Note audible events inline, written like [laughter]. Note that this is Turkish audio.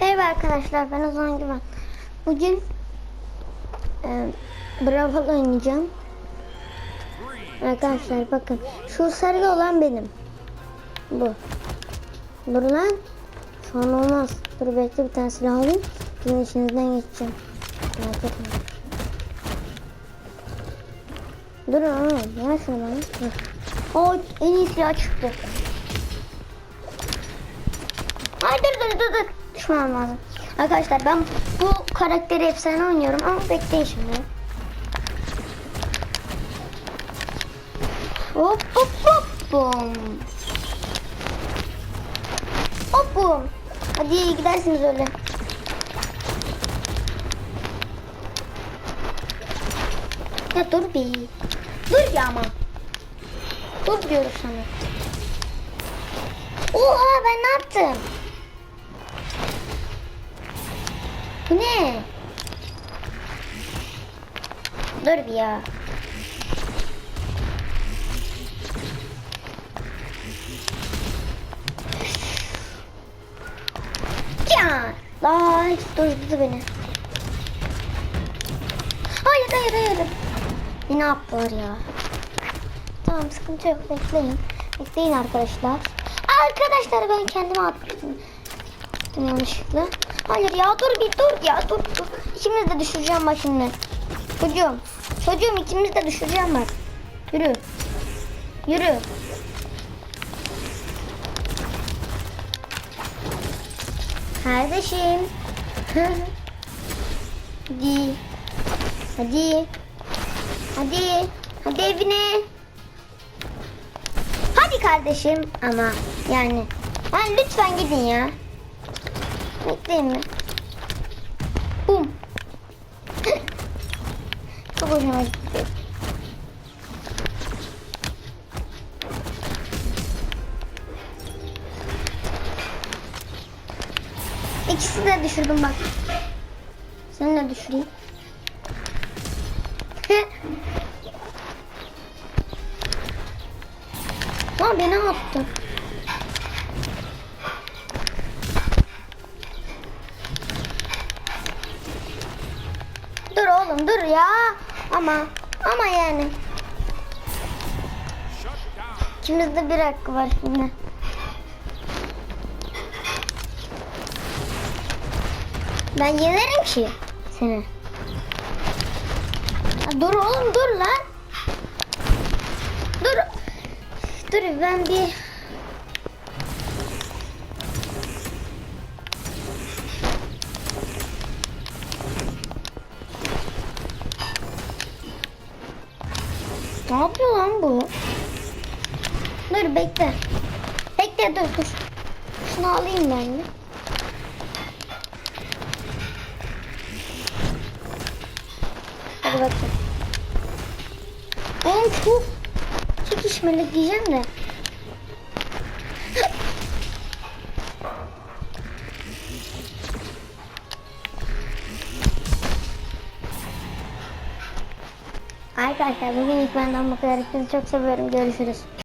Merhaba arkadaşlar ben Ozan Güven. Bugün e, Brawl oynayacağım. Arkadaşlar bakın şu sarılı olan benim. Bu. Dur lan. Şu an olmaz. Dur bekle bir tane silah alayım. Sizin içinizden geçeceğim. Merak etme. Dur ama ver şunu. Dur. O en iyi silah çıktı. Ay dur dur dur dur. Düşman lazım. Arkadaşlar ben bu karakteri efsane oynuyorum ama bekleyin şimdi. Hop hop hop bum. Hop bum. Hadi gidersiniz öyle. Ya dur bir. Dur ya ama. Dur diyoruz sana. Oha ben ne yaptım? Bu ne? Dur bir ya. Ya. Daha hiç durdurdu beni. Hayır hayır hayır. Yine yaptılar ya. Tamam sıkıntı yok bekleyin. Bekleyin arkadaşlar. Arkadaşlar ben kendime attım. Attım yanlışlıkla. Hayır ya dur bir dur ya dur dur. İkimiz de düşüreceğim bak şimdi. Çocuğum. Çocuğum ikimiz de düşüreceğim bak. Yürü. Yürü. Kardeşim. [laughs] Hadi. Hadi. Hadi. Hadi evine. Hadi kardeşim ama yani. Yani lütfen gidin ya. Bekleyin mi? Bum. Çok hoşuma gitti. İkisini de düşürdüm bak. Seni de düşüreyim. [laughs] Lan beni attı. Dur oğlum dur ya. Ama ama yani. İkimizde bir hakkı var şimdi. Ben yenerim ki seni. Ya dur oğlum dur lan. Dur. Dur ben bir Ne yapıyor lan bu? Dur bekle. Bekle dur dur. Şunu alayım ben de. Hadi bakayım. Oğlum çok çekişmeli diyeceğim de. Arkadaşlar bugün ilk benden bu kadar. Hepinizi çok seviyorum. Görüşürüz.